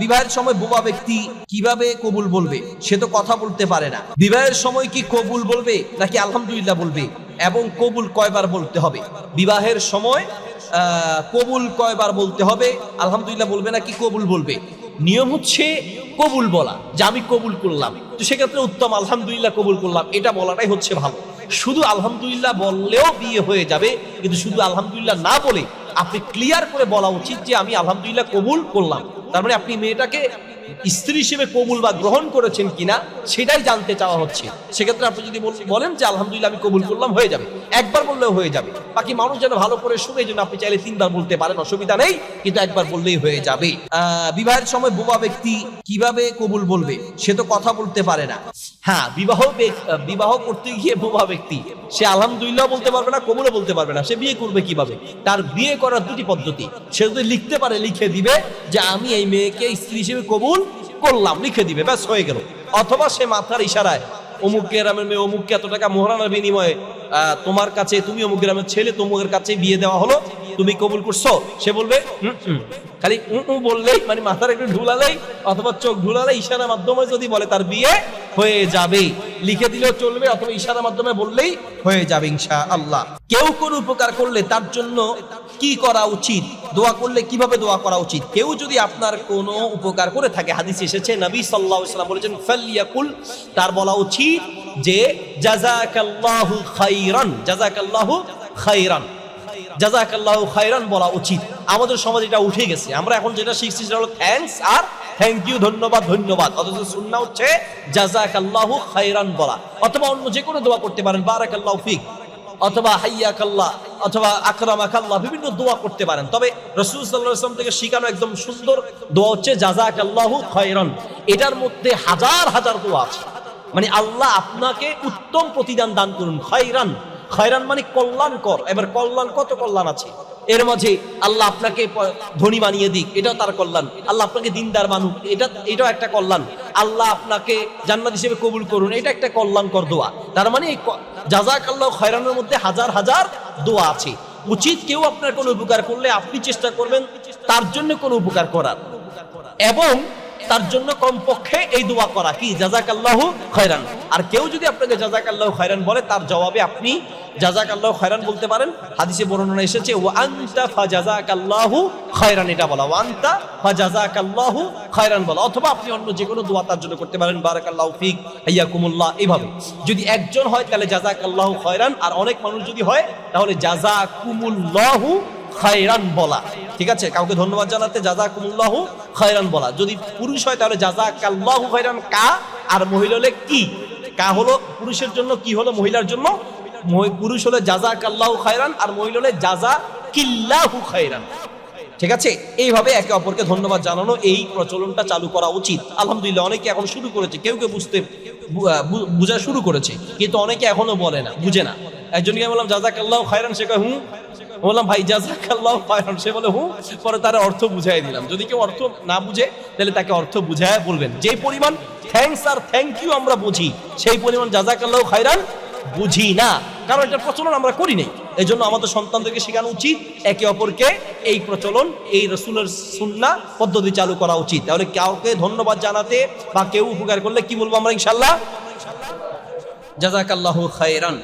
বিবাহের সময় বোবা ব্যক্তি কীভাবে কবুল বলবে? সে তো কথা বলতে পারে না। বিবাহের সময় কি কবুল বলবে, নাকি আলহামদুলিল্লাহ বলবে? এবং কবুল কয়বার বলতে হবে? বিবাহের সময় কবুল কয়বার বলতে হবে? আলহামদুলিল্লাহ বলবে নাকি কবুল বলবে? নিয়ম হচ্ছে কবুল বলা, যে আমি কবুল করলাম। তো সেক্ষেত্রে উত্তম, আলহামদুলিল্লাহ কবুল করলাম, এটা বলাটাই হচ্ছে ভালো। শুধু আলহামদুলিল্লাহ বললেও বিয়ে হয়ে যাবে, কিন্তু শুধু আলহামদুলিল্লাহ না বলে আপনি ক্লিয়ার করে বলা উচিত যে আমি আলহামদুলিল্লাহ কবুল করলাম। তার মানে আপনি মেয়েটাকে স্ত্রী হিসেবে কবুল বা গ্রহণ করেছেন কিনা, সেটাই জানতে চাওয়া হচ্ছে। সেক্ষেত্রে আপনি যদি বল- বলেন যে আলহামদুলিল্লাহ আমি কবুল করলাম, হয়ে যাবে। একবার বললেও হয়ে যাবে। বাকি মানুষ যেন ভালো করে শুনে, যেন আপনি চাইলে তিনবার বলতে পারেন, অসুবিধা নেই, কিন্তু একবার বললেই হয়ে যাবে। বিবাহের সময় বোবা ব্যক্তি কীভাবে কবুল বলবে, সে তো কথা বলতে পারে না। হ্যাঁ বিবাহ বিবাহ করতে গিয়ে বোবা ব্যক্তি, সে আলহামদুলিল্লাহ বলতে পারবে না, কবুলও বলতে পারবে না। সে বিয়ে করবে কীভাবে? তার বিয়ে করার দুটি পদ্ধতি। সে যদি লিখতে পারে, লিখে দিবে যে, আমি এই মেয়েকে স্ত্রী হিসেবে কবুল করলাম। লিখে দিবে, ব্যাস, হয়ে গেল। অথবা সে মাথার ইশারায় অমুক গ্রামের মেয়ে, অমুককে এত টাকা মোহরানার বিনিময়ে তোমার কাছে, তুমি অমুক গ্রামের ছেলে তমুকের কাছে বিয়ে দেওয়া হলো, তুমি কবুল করছ সে বলবে। খালি উঁ উঁ বললেই মানে মাথার একটু ঢুলালেই, অথবা চোখ ঢুলালে ইশারা মাধ্যমে যদি বলে তার বিয়ে হয়ে যাবে। লিখে দিলেও চলবে, অথবা ইশারার মাধ্যমে বললেই হয়ে যাবে ইনশা আল্লাহ কেউ কোন উপকার করলে তার জন্য কি করা উচিত? দোয়া করলে কীভাবে দোয়া করা উচিত? কেউ যদি আপনার কোনো উপকার করে থাকে, হাদিস এসেছে, নবী সাল্লাল্লাহু আলাইহি ওয়াসাল্লাম বলেছেন, ফালিয়াকুল তার বলা উচিত যে, জাযাকাল্লাহু খাইরান জাযাকাল্লাহু খাইরান জাযাকাল্লাহু খাইরান বলা উচিত। আমাদের সমাজে এটা উঠে গেছে। আমরা এখন যেটা শিখছি সেটা হলো থ্যাঙ্কস আর থ্যাংক ইউ ধন্যবাদ ধন্যবাদ। অথচ সুন্না হচ্ছে জাযাকাল্লাহু খাইরান বলা। অথবা অন্য যে কোনো দোয়া করতে পারেন, বারাকাল্লাহু ফিক, অথবা হাইয়াকাল্লাহ, অথবা আকরামাকাল্লাহ, বিভিন্ন দোয়া করতে পারেন। তবে রসুল সাল্লাহ আসলাম থেকে শিখানো একদম সুন্দর দোয়া হচ্ছে জাজাকাল্লাহু খয়রন। এটার মধ্যে হাজার হাজার দোয়া আছে। মানে আল্লাহ আপনাকে উত্তম প্রতিদান দান করুন, খয়রান। খয়রান মানে কল্যাণকর। এবার কল্যাণ, কত কল্যাণ আছে? এর মাঝে আল্লাহ আপনাকে ধনী বানিয়ে দিক, এটাও তার কল্যাণ। আল্লাহ আপনাকে দিনদার মানুষ এটা, এটাও একটা কল্যাণ। আল্লাহ আপনাকে জান্নাত হিসেবে কবুল করুন, এটা একটা কল্যাণকর দোয়া। তার মানে এই জাজাক আল্লাহ খয়রানের মধ্যে হাজার হাজার দোয়া আছে। উচিত কেউ আপনার কোনো উপকার করলে আপনি চেষ্টা করবেন, তার জন্য কোনো উপকার করার। এবং তার জন্য কমপক্ষে এই দোয়া করা। কি? জাজাক আল্লাহু খয়রান। আর কেউ যদি আপনাকে জাজাক আল্লাহ খয়রান বলে, তার জবাবে আপনি জাজাক আল্লাহ খয়রান বলতে পারেন। হাদিসে বর্ণনা এসেছে ও আন্তা আল্লাহু খয়রান এটা বলা। ও আন্তা আল্লাহু খয়রান বলা। অথবা আপনি অন্য যে কোনো দোয়া তার জন্য করতে পারেন। বারাকাল্লাহু ফিক, হাইয়াকুমুল্লাহ এইভাবে যদি একজন হয়, তাহলে জাজাক আল্লাহু খয়রান। আর অনেক মানুষ যদি হয়, তাহলে জাজাকুমুল্লাহু খায়রান বলা। ঠিক আছে? কাউকে ধন্যবাদ জানাতে জাজাকুমুল্লাহু খায়রান বলা। যদি পুরুষ হয় তাহলে জাজাকাল্লাহু খায়রান কা, আর মহিলা হলে কি? কা হলো পুরুষের জন্য, কি হলো মহিলার জন্য? পুরুষ হলে জাজাকাল্লাহু খায়রান, আর মহিলা হলে জাজা কিল্লাহু খায়রান। ঠিক আছে? এইভাবে একে অপরকে ধন্যবাদ জানানো, এই প্রচলনটা চালু করা উচিত। আলহামদুলিল্লাহ, অনেকে এখন শুরু করেছে। কেউ কেউ বুঝতে বোঝা শুরু করেছে। কিন্তু অনেকে এখনও বলে না, বুঝে না। একজনকে বললাম জাজাকাল্লাহু খায়রান সে কয়, হুম বললাম, ভাই জাজাকাল্লাহ খায়রান সে বলে, হুম পরে তার অর্থ বুঝাই দিলাম। যদি কেউ অর্থ না বুঝে, তাহলে তাকে অর্থ বুঝায় বলবেন। যে পরিমাণ থ্যাঙ্কস আর থ্যাংক ইউ আমরা বুঝি, সেই পরিমাণ জাজাকাল্লাহ খায়রান বুঝি না। কারণ এটার প্রচলন আমরা করি নাই। এই জন্য আমাদের সন্তানদেরকে শেখানো উচিত, একে অপরকে এই প্রচলন, এই রসুলের সুন্না পদ্ধতি চালু করা উচিত। তাহলে কাউকে ধন্যবাদ জানাতে বা কেউ উপকার করলে কি বলব আমরা ইনশাল্লাহ জাজাকাল্লাহু খায়রান।